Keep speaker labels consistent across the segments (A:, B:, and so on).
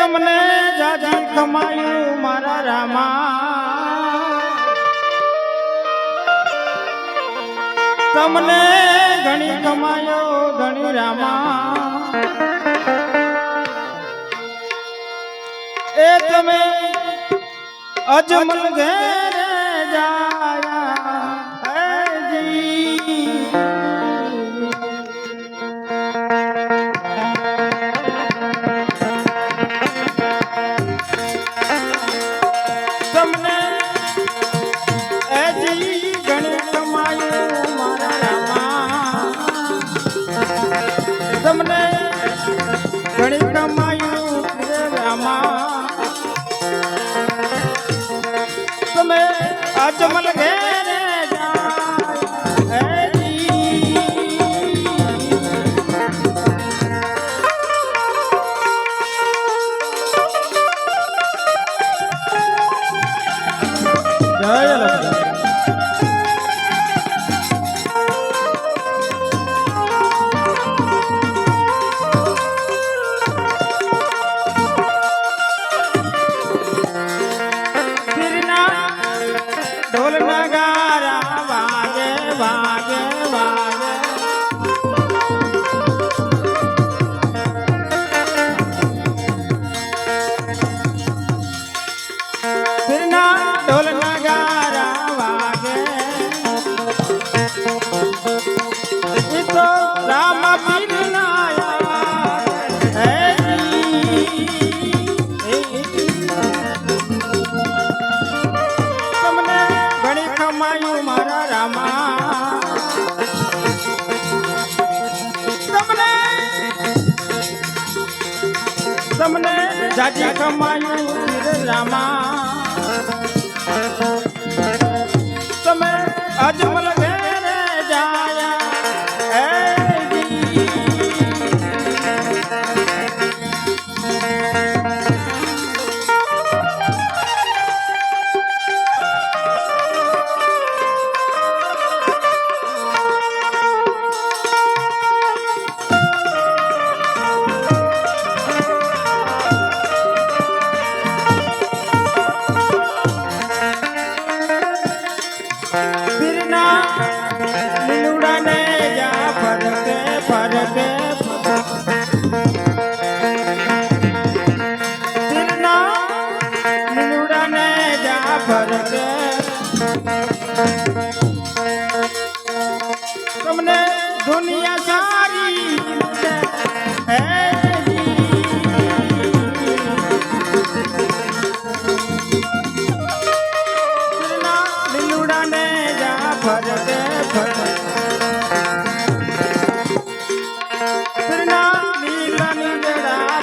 A: તમને જાજા કમાયું મારા રામા. તમને ઘણી કમાયો ઘણી રામા. એ તમે અજમલ ઘેર જા. રમા. તમને તમને જાજી રામા. તમે અજમલ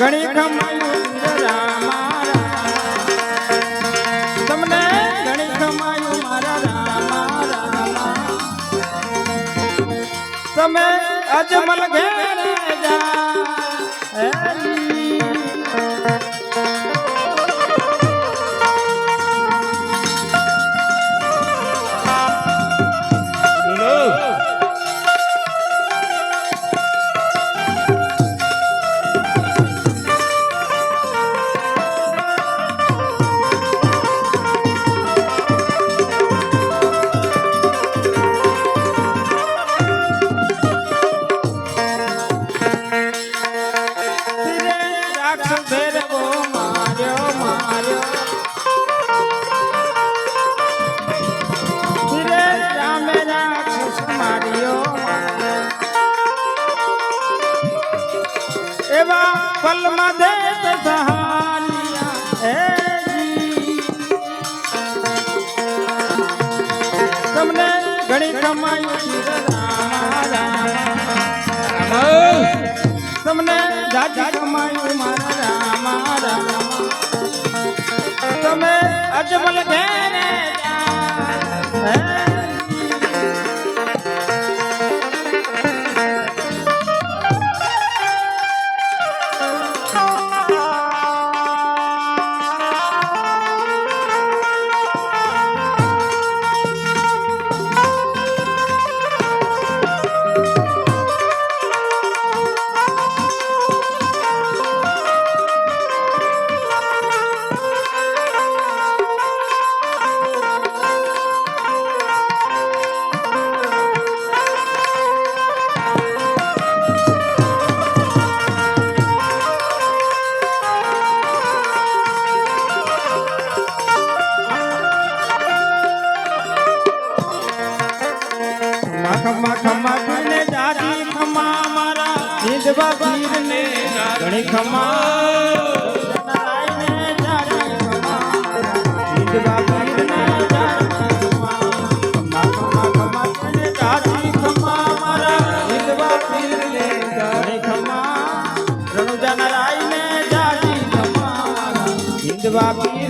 A: ઘણી ખમાયું રામા તમે અજમલ ઘેર જી. ઘણી કમાઈ તમને જાજી કમાયું મારા રામા રામા. તમે અજમલ ઘેરે જીંદવા પીરને ઘણી ખમા જીંદવા પીરને જાજી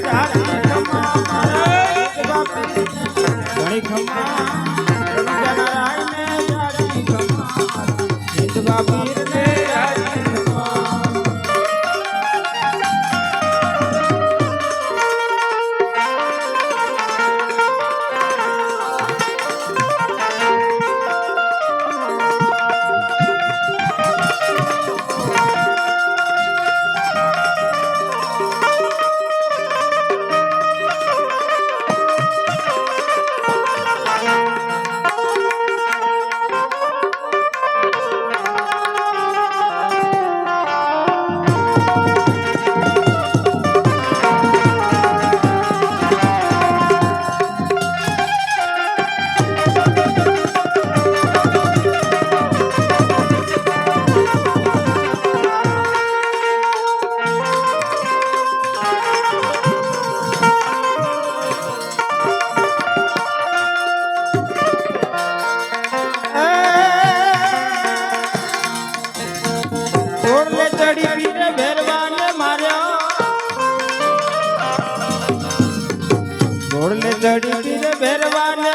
A: ચડી પીરે ભેરવાને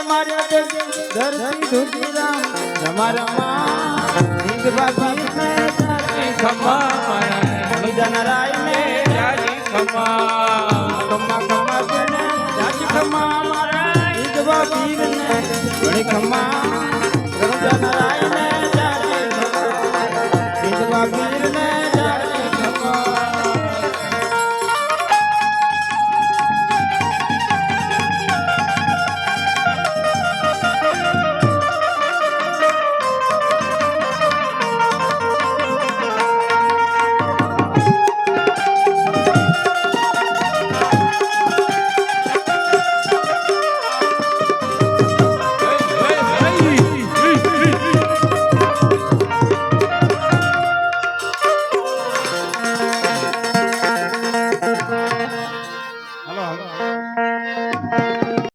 A: તે ધરતી ધૂતી રામ રમા નીંદ ખમા મારા જનરાય